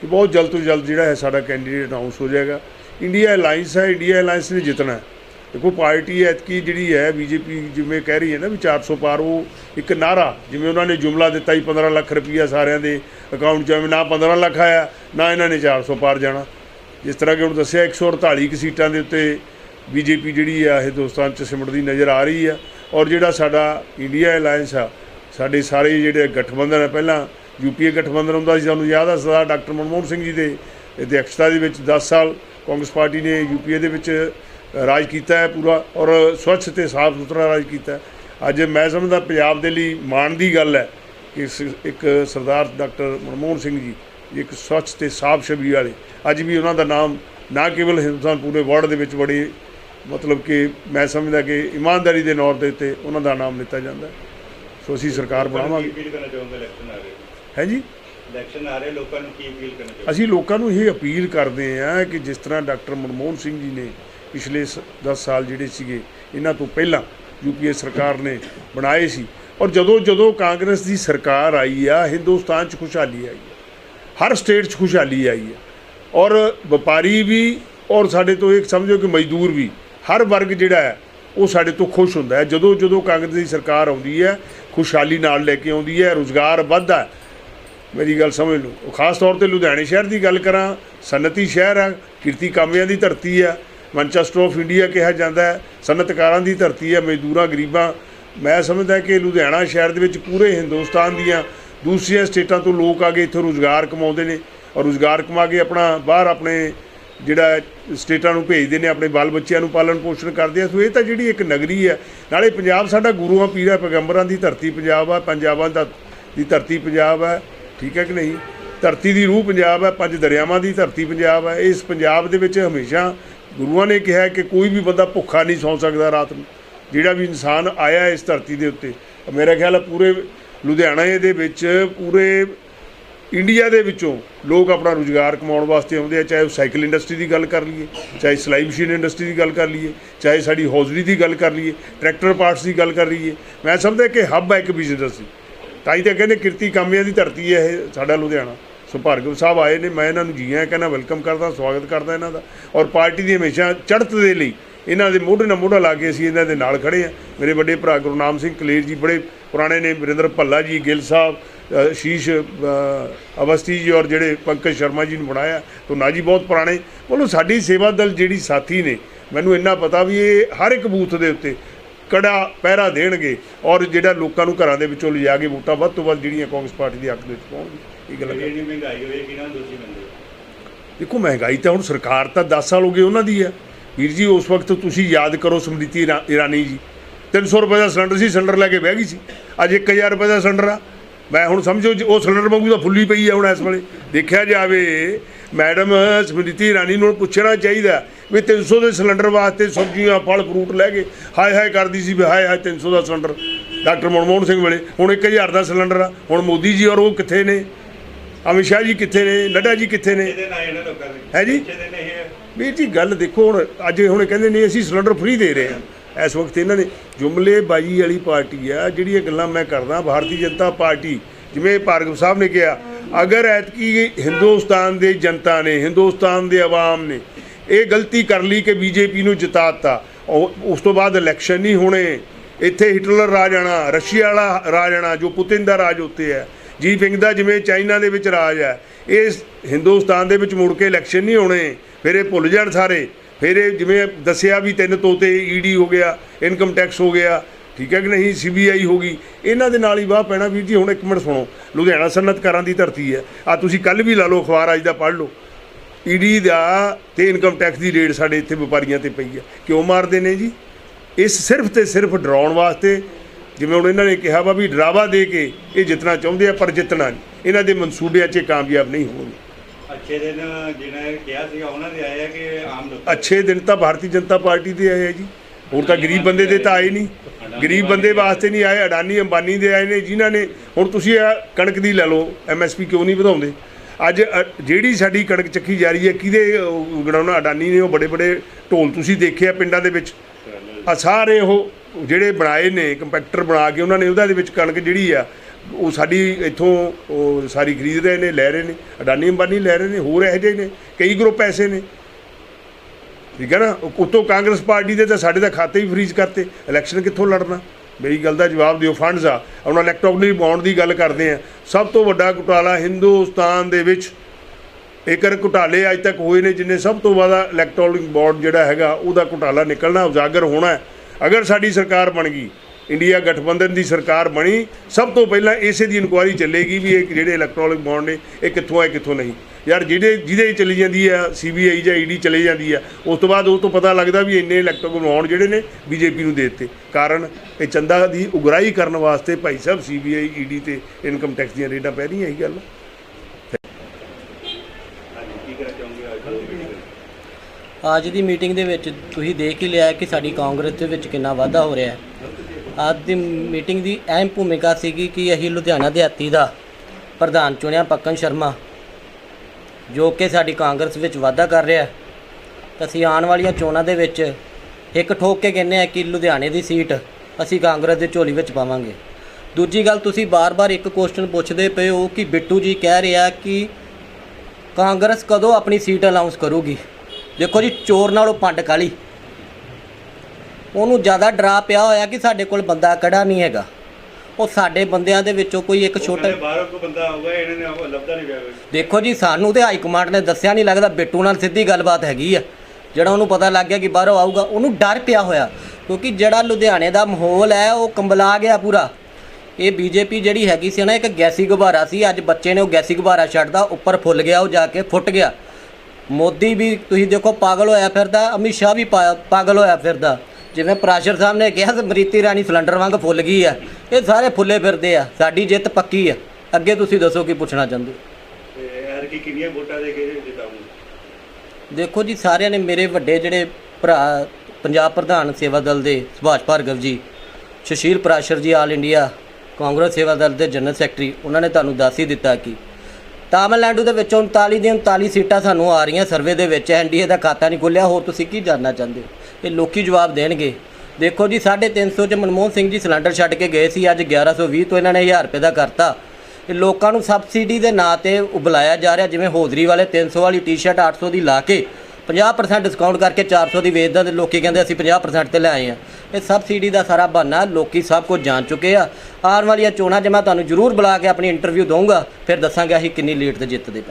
ਕਿ ਬਹੁਤ ਜਲਦ ਤੋਂ ਜਲਦ ਜਿਹੜਾ ਹੈ ਸਾਡਾ ਕੈਂਡੀਡੇਟ ਅਨਾਉਂਸ ਹੋ ਜਾਏਗਾ। ਇੰਡੀਆ ਅਲਾਈਅੰਸ ਹੈ ਇੰਡੀਆ ਅਲਾਈਅੰਸ ਨੇ ਜਿੱਤਣਾ ਦੇਖੋ, ਪਾਰਟੀ ਐਤਕੀ ਜਿਹੜੀ ਹੈ, ਬੀਜੇਪੀ ਜਿਵੇਂ ਕਹਿ ਰਹੀ ਹੈ ਨਾ ਵੀ 400 ਪਾਰ, ਉਹ ਇੱਕ ਨਾਰਾ ਜਿਵੇਂ ਉਹਨਾਂ ਨੇ ਜੁਮਲਾ ਦਿੱਤਾ ਹੀ 15 ਲੱਖ ਰੁਪਈਆ ਸਾਰਿਆਂ ਦੇ ਅਕਾਊਂਟ 'ਚ, ਐਵੇਂ ਨਾ 15 ਲੱਖ ਆਇਆ, ਨਾ ਇਹਨਾਂ ਨੇ 400 ਪਾਰ ਜਾਣਾ। ਜਿਸ ਤਰ੍ਹਾਂ ਕਿ ਹੁਣ ਦੱਸਿਆ 148 ਕੁ ਸੀਟਾਂ ਦੇ ਉੱਤੇ ਬੀਜੇਪੀ ਜਿਹੜੀ ਆ ਇਹ ਹਿੰਦੁਸਤਾਨ 'ਚ ਸਿਮਟਦੀ ਨਜ਼ਰ ਆ ਰਹੀ ਆ। ਔਰ ਜਿਹੜਾ ਸਾਡਾ ਇੰਡੀਆ ਅਲਾਈਅੰਸ ਆ, ਸਾਡੇ ਸਾਰੇ ਜਿਹੜੇ ਗਠਬੰਧਨ ਆ, ਪਹਿਲਾਂ ਯੂਪੀਏ ਗਠਬੰਧਨ ਹੁੰਦਾ ਸੀ, ਸਾਨੂੰ ਯਾਦ ਆ ਸਰਦਾਰ ਡਾਕਟਰ ਮਨਮੋਹਨ ਸਿੰਘ ਜੀ ਦੇ ਅਧਿਕਸ਼ਤਾ ਦੇ ਵਿੱਚ 10 ਸਾਲ ਕਾਂਗਰਸ ਪਾਰਟੀ ਨੇ ਯੂਪੀਏ ਦੇ ਵਿੱਚ ਰਾਜ ਕੀਤਾ ਹੈ ਪੂਰਾ, ਔਰ ਸਵੱਛ ਤੇ ਸਾਫ਼ ਸੁਥਰਾ ਰਾਜ ਕੀਤਾ ਅੱਜ ਮੈਂ ਸਮਝਦਾ ਪੰਜਾਬ ਦੇ ਲਈ ਮਾਣ ਦੀ ਗੱਲ ਹੈ ਕਿ ਇੱਕ ਸਰਦਾਰ ਡਾਕਟਰ ਮਨਮੋਹਨ ਸਿੰਘ ਜੀ, ਇੱਕ ਸਵੱਛ ਤੇ ਸਾਫ਼ ਛਵੀ ਵਾਲੇ, ਅੱਜ ਵੀ ਉਹਨਾਂ ਦਾ ਨਾਮ ਨਾ ਕੇਵਲ ਹਿੰਦੁਸਤਾਨ ਪੂਰੇ ਵਰਲਡ ਦੇ ਵਿੱਚ ਬੜੇ ਮਤਲਬ ਕਿ ਮੈਂ ਸਮਝਦਾ ਕਿ ਇਮਾਨਦਾਰੀ ਦੇ ਨੌਰ ਦੇ ਉੱਤੇ ਉਹਨਾਂ ਦਾ ਨਾਮ ਲਿੱਤਾ ਜਾਂਦਾ। ਸੋ ਅਸੀਂ ਸਰਕਾਰ ਬਣਾਵਾਂਗੇ। ਅਪੀਲ ਕਰਨਾ ਚਾਹੁੰਦੇ ਇਲੈਕਸ਼ਨ ਆ ਰਹੇ? ਹੈ ਜੀ? ਇਲੈਕਸ਼ਨ ਆ ਰਹੇ ਲੋਕਾਂ ਨੂੰ ਕੀ ਅਪੀਲ ਕਰਨਾ ਚਾਹੁੰਦੇ ਅਸੀਂ ਲੋਕਾਂ ਨੂੰ ਇਹ ਅਪੀਲ ਕਰਦੇ ਹਾਂ ਕਿ ਜਿਸ ਤਰ੍ਹਾਂ ਡਾਕਟਰ ਮਨਮੋਹਨ ਸਿੰਘ ਜੀ ਨੇ ਪਿਛਲੇ 10 ਸਾਲ ਜਿਹੜੇ ਸੀਗੇ ਇਹਨਾਂ ਤੋਂ ਪਹਿਲਾਂ ਯੂਪੀਏ ਸਰਕਾਰ ਨੇ ਬਣਾਏ ਸੀ ਔਰ ਜਦੋਂ ਜਦੋਂ ਕਾਂਗਰਸ ਦੀ ਸਰਕਾਰ ਆਈ ਆ ਹਿੰਦੁਸਤਾਨ 'ਚ ਖੁਸ਼ਹਾਲੀ ਆਈ ਹੈ ਹਰ ਸਟੇਟ 'ਚ ਖੁਸ਼ਹਾਲੀ ਆਈ ਹੈ ਔਰ ਵਪਾਰੀ ਵੀ ਔਰ ਸਾਡੇ ਤੋਂ ਇੱਕ ਸਮਝੋ ਕਿ ਮਜ਼ਦੂਰ ਵੀ ਹਰ ਵਰਗ ਜਿਹੜਾ ਹੈ, ਉਹ ਸਾਡੇ ਤੋਂ ਖੁਸ਼ ਹੁੰਦਾ ਹੈ। ਜਦੋਂ ਜਦੋਂ ਕਾਂਗਰਸ ਦੀ ਸਰਕਾਰ ਆਉਂਦੀ ਹੈ, ਖੁਸ਼ਹਾਲੀ ਨਾਲ ਲੈ ਕੇ ਆਉਂਦੀ ਹੈ, ਰੁਜ਼ਗਾਰ ਵੱਧਦਾ ਮੇਰੀ ਗੱਲ ਸਮਝ ਲਓ। ਖਾਸ ਤੌਰ ਤੇ ਲੁਧਿਆਣੇ ਸ਼ਹਿਰ ਦੀ ਗੱਲ ਕਰਾਂ, ਸਨਅਤੀ ਸ਼ਹਿਰ ਹੈ, ਕਿਰਤੀ ਕਾਮਿਆਂ ਦੀ ਧਰਤੀ ਹੈ, ਮੈਨਚੈਸਟਰ ਆਫ ਇੰਡੀਆ ਕਿਹਾ ਜਾਂਦਾ ਹੈ, ਸਨਅਤਕਾਰਾਂ ਦੀ ਧਰਤੀ ਹੈ, ਮਜ਼ਦੂਰਾਂ, ਗਰੀਬਾਂ। ਮੈਂ ਸਮਝਦਾ ਕਿ ਲੁਧਿਆਣਾ ਸ਼ਹਿਰ ਦੇ ਵਿੱਚ ਪੂਰੇ ਹਿੰਦੁਸਤਾਨ ਦੀਆਂ ਦੂਸਰੀਆਂ ਸਟੇਟਾਂ ਤੋਂ ਲੋਕ ਆ ਕੇ ਇੱਥੇ ਰੁਜ਼ਗਾਰ ਕਮਾਉਂਦੇ ਨੇ ਔਰ ਰੁਜ਼ਗਾਰ ਕਮਾ ਕੇ ਆਪਣਾ, ਬਾਹਰ ਆਪਣੇ ਜਿਹੜਾ ਸਟੇਟਾਂ ਨੂੰ ਭੇਜਦੇ ਨੇ, ਆਪਣੇ ਬਾਲ ਬੱਚਿਆਂ ਨੂੰ ਪਾਲਣ ਪੋਸ਼ਣ ਕਰਦੇ ਆ, ਸੋ ਇਹ ਤਾਂ ਜਿਹੜੀ ਇੱਕ ਨਗਰੀ ਹੈ, ਨਾਲੇ ਪੰਜਾਬ ਸਾਡਾ ਗੁਰੂਆਂ, ਪੀਰਾਂ, ਪੈਗੰਬਰਾਂ ਦੀ ਧਰਤੀ ਪੰਜਾਬ ਆ, ਪੰਜਾਬਾਂ ਦਾ ਦੀ ਧਰਤੀ ਪੰਜਾਬ ਹੈ ਠੀਕ ਹੈ ਕਿ ਨਹੀਂ? ਧਰਤੀ ਦੀ ਰੂਹ ਪੰਜਾਬ ਹੈ ਪੰਜ ਦਰਿਆਵਾਂ ਦੀ ਧਰਤੀ ਪੰਜਾਬ ਹੈ ਇਸ ਪੰਜਾਬ ਦੇ ਵਿੱਚ ਹਮੇਸ਼ਾ ਗੁਰੂਆਂ ਨੇ ਕਿਹਾ ਕਿ ਕੋਈ ਵੀ ਬੰਦਾ ਭੁੱਖਾ ਨਹੀਂ ਸੌਂ ਸਕਦਾ ਰਾਤ ਨੂੰ। ਜਿਹੜਾ ਵੀ ਇਨਸਾਨ ਆਇਆ ਇਸ ਧਰਤੀ ਦੇ ਉੱਤੇ, ਮੇਰਾ ਖਿਆਲ ਹੈ ਪੂਰੇ ਲੁਧਿਆਣੇ ਦੇ ਵਿੱਚ ਪੂਰੇ ਇੰਡੀਆ ਦੇ ਵਿੱਚੋਂ ਲੋਕ ਆਪਣਾ ਰੁਜ਼ਗਾਰ ਕਮਾਉਣ ਵਾਸਤੇ ਆਉਂਦੇ ਆ, ਚਾਹੇ ਉਹ ਸਾਈਕਲ ਇੰਡਸਟਰੀ ਦੀ ਗੱਲ ਕਰ ਲਈਏ, ਚਾਹੇ ਸਿਲਾਈ ਮਸ਼ੀਨ ਇੰਡਸਟਰੀ ਦੀ ਗੱਲ ਕਰ ਲਈਏ, ਚਾਹੇ ਸਾਡੀ ਹੌਜ਼ਰੀ ਦੀ ਗੱਲ ਕਰ ਲਈਏ, ਟਰੈਕਟਰ ਪਾਰਟਸ ਦੀ ਗੱਲ ਕਰ ਲਈਏ। ਮੈਂ ਸਮਝਦਾ ਕਿ ਹੱਬ ਹੈ ਇੱਕ ਬਿਜ਼ਨਸ ਦੀ। ਤਾਂ ਹੀ ਤਾਂ ਕਹਿੰਦੇ ਕਿਰਤੀ ਕਾਮਿਆਂ ਦੀ ਧਰਤੀ ਹੈ ਇਹ, ਸਾਡਾ ਲੁਧਿਆਣਾ। ਸੋ ਭਾਰਗਵ ਸਾਹਿਬ ਆਏ ਨੇ, ਮੈਂ ਇਹਨਾਂ ਨੂੰ ਜੀਆਂ ਕਹਿੰਦਾ ਵੈਲਕਮ ਕਰਦਾ, ਸਵਾਗਤ ਕਰਦਾ ਇਹਨਾਂ ਦਾ। ਔਰ ਪਾਰਟੀ ਦੀ ਹਮੇਸ਼ਾ ਚੜ੍ਹਤ ਦੇ ਲਈ ਇਹਨਾਂ ਦੇ ਮੋਢੇ ਨਾਲ ਮੋਢਾ ਲਾ ਕੇ ਅਸੀਂ ਇਹਨਾਂ ਦੇ ਨਾਲ ਖੜੇ ਆ ਮੇਰੇ ਵੱਡੇ ਭਰਾ ਗੁਰਨਾਮ ਸਿੰਘ ਕਲੇਰ ਜੀ, ਬੜੇ ਪੁਰਾਣੇ ਨੇ, ਵਰਿੰਦਰ ਭੱਲਾ ਜੀ, ਗਿੱਲ ਸਾਹਿਬ ਸ਼ੀਸ਼ ਅਵਸਥੀ ਜੀ ਔਰ ਜਿਹੜੇ ਪੰਕਜ ਸ਼ਰਮਾ ਜੀ ਨੂੰ ਬਣਾਇਆ ਤੋਂ ਨਾ ਜੀ ਬਹੁਤ ਪੁਰਾਣੇ। ਬੋਲੋ ਸਾਡੀ ਸੇਵਾ ਦਲ ਜਿਹੜੀ ਸਾਥੀ ਨੇ ਮੈਨੂੰ ਇੰਨਾ ਪਤਾ ਵੀ ਇਹ ਹਰ ਇੱਕ ਬੂਥ ਦੇ ਉੱਤੇ ਕੜਾ ਪਹਿਰਾ ਦੇਣਗੇ ਔਰ ਜਿਹੜਾ ਲੋਕਾਂ ਨੂੰ ਘਰਾਂ ਦੇ ਵਿੱਚੋਂ ਲਿਜਾ ਕੇ ਵੋਟਾਂ ਵੱਧ ਤੋਂ ਵੱਧ ਜਿਹੜੀਆਂ ਕਾਂਗਰਸ ਪਾਰਟੀ ਦੇ ਹੱਕ ਦੇ ਵਿੱਚ ਪਾਉਣਗੇ ਇਹ ਗੱਲ ਹੈ। ਜਿਹੜੀ ਮਹਿੰਗਾਈ ਹੋਈ ਕਿਹਨਾਂ ਦੋਸ਼ੀ ਹੋ? ਦੇਖੋ ਮਹਿੰਗਾਈ ਤਾਂ ਹੁਣ ਸਰਕਾਰ ਤਾਂ 10 ਸਾਲ ਹੋ ਗਏ ਉਹਨਾਂ ਦੀ ਹੈ। ਵੀਰ ਜੀ ਉਸ ਵਕਤ ਤੁਸੀਂ ਯਾਦ ਕਰੋ ਸਮ੍ਰਿਤੀ ਇਰਾ- ਇਰਾਨੀ ਜੀ। 300 ਰੁਪਏ ਦਾ ਸਿਲੰਡਰ ਸੀ ਸਿਲੰਡਰ ਲੈ ਕੇ ਬਹਿ ਗਈ ਸੀ। ਅੱਜ 1000 ਰੁਪਏ ਦਾ ਸਿਲੰਡਰ ਆ। ਮੈਂ ਹੁਣ ਸਮਝੋ ਜੀ ਉਹ ਸਿਲੰਡਰ ਵਾਂਗੂ ਤਾਂ ਫੁੱਲੀ ਪਈ ਹੈ ਹੁਣ ਇਸ ਵੇਲੇ। ਦੇਖਿਆ ਜਾਵੇ ਮੈਡਮ ਸਮ੍ਰਿਤੀ ਇਰਾਨੀ ਨੂੰ ਪੁੱਛਣਾ ਚਾਹੀਦਾ ਵੀ 300 ਦੇ ਸਿਲੰਡਰ ਵਾਸਤੇ ਸਬਜ਼ੀਆਂ ਫਲ ਫਰੂਟ ਲੈ ਕੇ ਹਾਏ ਹਾਏ ਕਰਦੀ ਸੀ ਵੀ ਹਾਏ ਹਾਏ 300 ਦਾ ਸਿਲੰਡਰ। ਡਾਕਟਰ ਮਨਮੋਹਨ ਸਿੰਘ ਵੇਲੇ ਹੁਣ 1000 ਦਾ ਸਿਲੰਡਰ ਆ। ਹੁਣ ਮੋਦੀ ਜੀ ਔਰ ਉਹ ਕਿੱਥੇ ਨੇ? ਅਮਿਤ ਸ਼ਾਹ ਜੀ ਕਿੱਥੇ ਨੇ? ਨੱਡਾ ਜੀ ਕਿੱਥੇ ਨੇ? ਹੈ ਜੀ? ਵੀਰ ਜੀ ਗੱਲ ਦੇਖੋ ਹੁਣ ਅੱਜ ਹੁਣ ਕਹਿੰਦੇ ਨੇ ਅਸੀਂ ਸਿਲੰਡਰ ਫ੍ਰੀ ਦੇ ਰਹੇ ਹਾਂ। ਇਸ ਵਕਤ ਇਹਨਾਂ ਨੇ ਜੁਮਲੇਬਾਜ਼ੀ ਵਾਲੀ ਪਾਰਟੀ ਆ, ਜਿਹੜੀਆਂ ਗੱਲਾਂ ਮੈਂ ਕਰਦਾ, ਭਾਰਤੀ ਜਨਤਾ ਪਾਰਟੀ, ਜਿਵੇਂ ਭਾਰਗਵ ਸਾਹਿਬ ਨੇ ਕਿਹਾ, ਅਗਰ ਐਤਕੀ ਹਿੰਦੁਸਤਾਨ ਦੇ ਜਨਤਾ ਨੇ, ਹਿੰਦੁਸਤਾਨ ਦੇ ਆਵਾਮ ਨੇ ਇਹ ਗਲਤੀ ਕਰ ਲਈ ਕਿ ਬੀਜੇਪੀ ਨੂੰ ਜਿਤਾਤਾ ਉਸ ਤੋਂ ਬਾਅਦ ਇਲੈਕਸ਼ਨ ਨਹੀਂ ਹੋਣੇ, ਇੱਥੇ ਹਿਟਲਰ ਰਾਜ ਆਣਾ, ਰਸ਼ੀਆ ਵਾਲਾ ਰਾਜ ਆਣਾ, ਜੋ ਪੁਤਿਨ ਦਾ ਰਾਜ ਉੱਤੇ ਹੈ, ਜੀ ਪਿੰਗ ਦਾ ਜਿਵੇਂ ਚਾਈਨਾ ਦੇ ਵਿੱਚ ਰਾਜ ਹੈ, ਇਸ ਹਿੰਦੁਸਤਾਨ ਦੇ ਵਿੱਚ ਮੁੜ ਕੇ ਇਲੈਕਸ਼ਨ ਨਹੀਂ ਹੋਣੇ, ਫਿਰ ਇਹ ਭੁੱਲ ਜਾਣ ਸਾਰੇ। ਫਿਰ ਇਹ ਜਿਵੇਂ ਦੱਸਿਆ ਵੀ ਤਿੰਨ ਤੋਤੇ ਈਡੀ ਹੋ ਗਿਆ, ਇਨਕਮ ਟੈਕਸ ਹੋ ਗਿਆ, ਠੀਕ ਹੈ ਕਿ ਨਹੀਂ, ਸੀਬੀਆਈ ਹੋ ਗਈ, ਇਹਨਾਂ ਦੇ ਨਾਲ ਹੀ ਵਾਹ ਪੈਣਾ ਵੀਰ ਜੀ, ਹੁਣ ਇੱਕ ਮਿੰਟ ਸੁਣੋ, ਲੁਧਿਆਣਾ ਸਨਅਤਕਾਰਾਂ ਦੀ ਧਰਤੀ ਹੈ, ਆ ਤੁਸੀਂ ਕੱਲ ਵੀ ਲਾ ਲਓ ਅਖਬਾਰ, ਅੱਜ ਦਾ ਪੜ੍ਹ ਲਓ, ਈਡੀ ਦਾ ਤੇ ਇਨਕਮ ਟੈਕਸ ਦੀ ਰੇਟ ਸਾਡੇ ਇੱਥੇ ਵਪਾਰੀਆਂ ਤੇ ਪਈ ਹੈ, ਕਿਉਂ ਮਾਰਦੇ ਨੇ ਜੀ? ਇਸ ਸਿਰਫ ਤੇ ਸਿਰਫ ਡਰਾਉਣ ਵਾਸਤੇ, ਜਿਵੇਂ ਹੁਣ ਇਹਨਾਂ ਨੇ ਕਿਹਾ ਵਾ ਵੀ ਡਰਾਵਾ ਦੇ ਕੇ ਇਹ ਜਿੱਤਣਾ ਚਾਹੁੰਦੇ ਆ, ਪਰ ਜਿੱਤਣਾ ਨਹੀਂ, ਇਹਨਾਂ ਦੇ ਮਨਸੂਬਿਆਂ 'ਚ ਇਹ ਕਾਮਯਾਬ ਨਹੀਂ ਹੋਣਗੇ। ਅੱਛੇ ਦਿਨ ਜਿਹਨਾਂ ਕਿਹਾ ਸੀਗਾ ਉਹਨਾਂ ਦੇ ਆਏ ਆ ਕਿ ਆਮ ਲੋਕ ਅੱਛੇ ਦਿਨ ਤਾਂ ਭਾਰਤੀ ਜਨਤਾ ਪਾਰਟੀ ਦੇ ਆਏ ਆ ਜੀ। ਹੋਰ ਤਾਂ ਗਰੀਬ ਬੰਦੇ ਦੇ ਤਾਂ ਆਏ ਨਹੀਂ। ਗਰੀਬ ਬੰਦੇ ਵਾਸਤੇ ਨਹੀਂ ਆਏ ਅਡਾਨੀ ਅੰਬਾਨੀ ਦੇ ਆਏ ਨੇ ਜਿਨ੍ਹਾਂ ਨੇ ਹੁਣ ਤੁਸੀਂ ਆ ਕਣਕ ਦੀ ਲੈ ਲਓ ਐਮਐਸਪੀ ਕਿਉਂ ਨਹੀਂ ਵਧਾਉਂਦੇ? ਅੱਜ ਜਿਹੜੀ ਸਾਡੀ ਕਣਕ ਚੱਕੀ ਜਾ ਰਹੀ ਹੈ ਕਿਹਦੇ ਗਣਾਉਣਾ ਅਡਾਨੀ ਨੇ ਉਹ ਬੜੇ ਬੜੇ ਢੋਲ ਤੁਸੀਂ ਦੇਖਿਆ ਪਿੰਡਾਂ ਦੇ ਵਿੱਚ? ਆ ਸਾਰੇ ਉਹ ਜਿਹੜੇ ਬਣਾਏ ਨੇ ਕੰਪੈਕਟਰ ਬਣਾ ਕੇ ਉਹਨਾਂ ਨੇ ਉਹਦਾ ਦੇ ਵਿੱਚ ਕਣਕ ਜਿਹੜੀ ਆ ਉਹ ਸਾਡੀ ਇੱਥੋਂ ਉਹ ਸਾਰੀ ਖਰੀਦ ਰਹੇ ਨੇ, ਲੈ ਰਹੇ ਨੇ, ਅਡਾਨੀ ਅੰਬਾਨੀ ਲੈ ਰਹੇ ਨੇ, ਹੋਰ ਇਹੋ ਜਿਹੇ ਨੇ, ਕਈ ਗਰੁੱਪ ਐਸੇ ਨੇ। ਠੀਕ ਹੈ ਨਾ? ਉਹ ਉੱਤੋਂ ਕਾਂਗਰਸ ਪਾਰਟੀ ਦੇ ਤਾਂ ਸਾਡੇ ਤਾਂ ਖਾਤੇ ਹੀ ਫਰੀਜ਼ ਕਰਤੇ। ਇਲੈਕਸ਼ਨ ਕਿੱਥੋਂ ਲੜਨਾ? ਮੇਰੀ ਗੱਲ ਦਾ ਜਵਾਬ ਦਿਓ ਫੰਡਸ ਆ। ਹੁਣ ਇਲੈਕਟ੍ਰੋਨਿਕ ਬੌਂਡ ਦੀ ਗੱਲ ਕਰਦੇ ਆ ਸਭ ਤੋਂ ਵੱਡਾ ਘੁਟਾਲਾ ਹਿੰਦੁਸਤਾਨ ਦੇ ਵਿੱਚ ਇਕਰ ਘੁਟਾਲੇ ਅੱਜ ਤੱਕ ਹੋਏ ਨੇ, ਜਿੰਨੇ ਸਭ ਤੋਂ ਵੱਡਾ ਇਲੈਕਟ੍ਰੋਨਿਕ ਬੌਂਡ ਜਿਹੜਾ ਹੈਗਾ, ਉਹਦਾ ਘੁਟਾਲਾ ਨਿਕਲਣਾ ਉਜਾਗਰ ਹੋਣਾ ਅਗਰ ਸਾਡੀ ਸਰਕਾਰ ਬਣ ਗਈ ਇੰਡੀਆ ਗਠਬੰਧਨ ਦੀ ਸਰਕਾਰ ਬਣੀ ਸਭ ਤੋਂ ਪਹਿਲਾਂ ਇਸੇ ਦੀ ਇਨਕੁਆਇਰੀ ਚੱਲੇਗੀ ਵੀ ਇਹ ਜਿਹੜੇ ਇਲੈਕਟ੍ਰੋਨਿਕ ਬੌਂਡ ਨੇ ਇਹ ਕਿੱਥੋਂ ਆਏ ਕਿੱਥੋਂ ਨਹੀਂ। ਯਾਰ ਜਿਹੜੇ ਜਿਹਦੇ ਚਲੀ ਜਾਂਦੀ ਆ ਸੀਬੀਆਈ ਜਾਂ ਈਡੀ ਚਲੇ ਜਾਂਦੀ ਆ ਉਸ ਤੋਂ ਬਾਅਦ ਉਸ ਤੋਂ ਪਤਾ ਲੱਗਦਾ ਵੀ ਇੰਨੇ ਇਲੈਕਟ੍ਰੋਨਿਕ ਬੌਂਡ ਜਿਹੜੇ ਨੇ ਬੀਜੇਪੀ ਨੂੰ ਦੇ ਦਿੱਤੇ। ਕਾਰਨ ਇਹ ਚੰਦਾ ਦੀ ਉਗਰਾਹੀ ਕਰਨ ਵਾਸਤੇ ਭਾਈ ਸਾਹਿਬ ਸੀਬੀਆਈ ਈਡੀ ਤੇ ਇਨਕਮ ਟੈਕਸ ਦੀਆਂ ਰੇਟਾਂ ਪੈ ਰਹੀਆਂ ਇਹੀ ਗੱਲ? ਅੱਜ ਦੀ ਮੀਟਿੰਗ ਦੇ ਵਿੱਚ ਤੁਸੀਂ ਦੇਖ ਹੀ ਲਿਆ ਕਿ ਸਾਡੀ ਕਾਂਗਰਸ ਦੇ ਵਿੱਚ ਕਿੰਨਾ ਵਾਧਾ ਹੋ ਰਿਹਾ ਹੈ। ਅੱਜ ਦੀ ਮੀਟਿੰਗ ਦੀ ਅਹਿਮ ਭੂਮਿਕਾ ਸੀਗੀ ਕਿ ਅਸੀਂ ਲੁਧਿਆਣਾ ਦਿਹਾਤੀ ਦਾ ਪ੍ਰਧਾਨ ਚੁਣਿਆ ਪੱਕਨ ਸ਼ਰਮਾ, ਜੋ ਕਿ ਸਾਡੀ ਕਾਂਗਰਸ ਵਿੱਚ ਵਾਧਾ ਕਰ ਰਿਹਾ ਹੈ। ਤਾਂ ਅਸੀਂ ਆਉਣ ਵਾਲੀਆਂ ਚੋਣਾਂ ਦੇ ਵਿੱਚ ਇੱਕ ਠੋਕ ਕੇ ਕਹਿੰਦੇ ਆ ਕਿ ਲੁਧਿਆਣੇ ਦੀ ਸੀਟ ਅਸੀਂ ਕਾਂਗਰਸ ਦੇ ਝੋਲੀ ਵਿੱਚ ਪਾਵਾਂਗੇ। ਦੂਜੀ ਗੱਲ, ਤੁਸੀਂ ਬਾਰ-ਬਾਰ ਇੱਕ ਕੁਐਸਚਨ ਪੁੱਛਦੇ ਪਏ ਹੋ ਕਿ ਬਿੱਟੂ ਜੀ ਕਹਿ ਰਿਹਾ ਕਿ ਕਾਂਗਰਸ ਕਦੋਂ ਆਪਣੀ ਸੀਟ ਅਨਾਉਂਸ ਕਰੂਗੀ? ਦੇਖੋ ਜੀ, ਚੋਰ ਨਾਲੋਂ ਪੰਡ ਕਾਲੀ ਉਹਨੂੰ ਜ਼ਿਆਦਾ ਡਰਾ ਪਿਆ ਹੋਇਆ ਕਿ ਸਾਡੇ ਕੋਲ ਬੰਦਾ ਕੜਾ ਨਹੀਂ ਹੈਗਾ। ਉਹ ਸਾਡੇ ਬੰਦਿਆਂ ਦੇ ਵਿੱਚੋਂ ਕੋਈ ਇੱਕ ਛੋਟਾ ਕਹਿੰਦੇ ਬਾਹਰੋਂ ਕੋਈ ਬੰਦਾ ਆਊਗਾ ਇਹਨਾਂ ਨੇ ਉਹ ਲੱਭਦਾ ਨਹੀਂ ਪਿਆ ਕੋਈ। ਦੇਖੋ ਜੀ ਸਾਨੂੰ ਤੇ ਹਾਈ ਕਮਾਂਡ ਨੇ ਦੱਸਿਆ ਨਹੀਂ ਲੱਗਦਾ ਬਿੱਟੂ ਨਾਲ ਸਿੱਧੀ ਗੱਲਬਾਤ ਹੈਗੀ ਆ। ਜਿਹੜਾ ਉਹਨੂੰ ਪਤਾ ਲੱਗ ਗਿਆ ਕਿ ਬਾਹਰੋਂ ਆਊਗਾ ਉਹਨੂੰ ਡਰ ਪਿਆ ਹੋਇਆ। ਕਿਉਂਕਿ ਜਿਹੜਾ ਲੁਧਿਆਣੇ ਦਾ ਮਾਹੌਲ ਹੈ ਉਹ ਕੰਬਲਾ ਗਿਆ ਪੂਰਾ। ਇਹ ਬੀਜੇਪੀ ਜਿਹੜੀ ਹੈਗੀ ਸੀ ਨਾ ਇੱਕ ਗੈਸੀ ਗੁਬਾਰਾ ਸੀ। ਅੱਜ ਬੱਚੇ ਨੇ ਉਹ ਗੈਸੀ ਗੁਬਾਰਾ ਛੱਡਦਾ ਉੱਪਰ ਫੁੱਲ ਗਿਆ ਉਹ ਜਾ ਕੇ ਫੁੱਟ ਗਿਆ। ਮੋਦੀ ਵੀ ਤੁਸੀਂ ਦੇਖੋ ਪਾਗਲ ਹੋਇਆ ਫਿਰਦਾ ਅਮਿਤ ਸ਼ਾਹ ਵੀ ਪਾਗਲ ਹੋਇਆ ਫਿਰਦਾ। ਜਿਵੇਂ ਪ੍ਰਾਸ਼ਰ ਸਾਹਿਬ ਨੇ ਕਿਹਾ ਸਮ੍ਰਿਤੀ ਰਾਣੀ ਸਿਲੰਡਰ ਵਾਂਗ ਫੁੱਲ ਗਈ ਆ। ਇਹ ਸਾਰੇ ਫੁੱਲੇ ਫਿਰਦੇ ਆ। ਸਾਡੀ ਜਿੱਤ ਪੱਕੀ ਆ। ਅੱਗੇ ਤੁਸੀਂ ਦੱਸੋ ਕੀ ਪੁੱਛਣਾ ਚਾਹੁੰਦੇ? ਯਾਰ ਕੀ ਕਿੰਨੀਆਂ ਵੋਟਾਂ ਦੇ ਕੇ ਜਿਤਾਉਂਗੇ ਦੇਖੋ ਜੀ ਸਾਰਿਆਂ ਨੇ ਮੇਰੇ ਵੱਡੇ ਜਿਹੜੇ ਭਰਾ ਪੰਜਾਬ ਪ੍ਰਧਾਨ ਸੇਵਾ ਦਲ ਦੇ ਸੁਭਾਸ਼ ਭਾਰਗਵ ਜੀ ਸੁਸ਼ੀਲ ਪ੍ਰਾਸ਼ਰ ਜੀ ਆਲ ਇੰਡੀਆ ਕਾਂਗਰਸ ਸੇਵਾ ਦਲ ਦੇ ਜਨਰਲ ਸੈਕਟਰੀ ਉਹਨਾਂ ਨੇ ਤੁਹਾਨੂੰ ਦੱਸ ਹੀ ਦਿੱਤਾ ਕਿ ਤਾਮਿਲਨਾਡੂ ਦੇ ਵਿੱਚ 39 ਦੀਆਂ 39 ਸੀਟਾਂ ਸਾਨੂੰ ਆ ਰਹੀਆਂ। ਸਰਵੇ ਦੇ ਵਿੱਚ ਐਨਡੀਏ ਦਾ ਖਾਤਾ ਨਹੀਂ ਖੁੱਲਿਆ। ਹੋਰ ਤੁਸੀਂ ਕੀ ਜਾਣਨਾ ਚਾਹੁੰਦੇ ਹੋ? ਇਹ ਲੋਕੀ ਜਵਾਬ ਦੇਣਗੇ। ਦੇਖੋ ਜੀ 350 ਚ ਮਨਮੋਹਨ ਸਿੰਘ ਜੀ ਸਿਲੰਡਰ ਛੱਡ ਕੇ ਗਏ ਸੀ, ਅੱਜ 1120 ਤੋਂ ਇਹਨਾਂ ਨੇ 1000 ਰੁਪਏ ਦਾ ਕਰਤਾ। ਇਹ ਲੋਕਾਂ ਨੂੰ ਸਬਸਿਡੀ ਦੇ ਨਾਂ ਤੇ ਉਬਲਾਇਆ ਜਾ ਰਿਹਾ, ਜਿਵੇਂ ਹੋਦਰੀ ਵਾਲੇ 300 ਵਾਲੀ ਟੀ-ਸ਼ਰਟ 800 ਦੀ ਲਾ ਕੇ 50% ਡਿਸਕਾਊਂਟ ਕਰਕੇ 400 ਦੀ ਵੇਚਦਾ ਤੇ ਲੋਕੀ ਕਹਿੰਦੇ ਅਸੀਂ 50% ਤੇ ਲੈ ਆਏ ਆ ਇਹ ਸਬਸਿਡੀ ਦਾ ਸਾਰਾ ਬਹਾਨਾ ਲੋਕੀ ਸਭ ਕੁਝ ਜਾਣ ਚੁੱਕੇ ਆ। ਆਉਣ ਵਾਲੀਆਂ ਚੋਣਾਂ 'ਚ ਮੈਂ ਤੁਹਾਨੂੰ ਜ਼ਰੂਰ ਬੁਲਾ ਕੇ ਆਪਣੀ ਇੰਟਰਵਿਊ ਦਊਂਗਾ। ਫਿਰ ਦੱਸਾਂਗਾ ਅਸੀਂ ਕਿੰਨੀ ਲੀਡ ਤੇ ਜਿੱਤਦੇ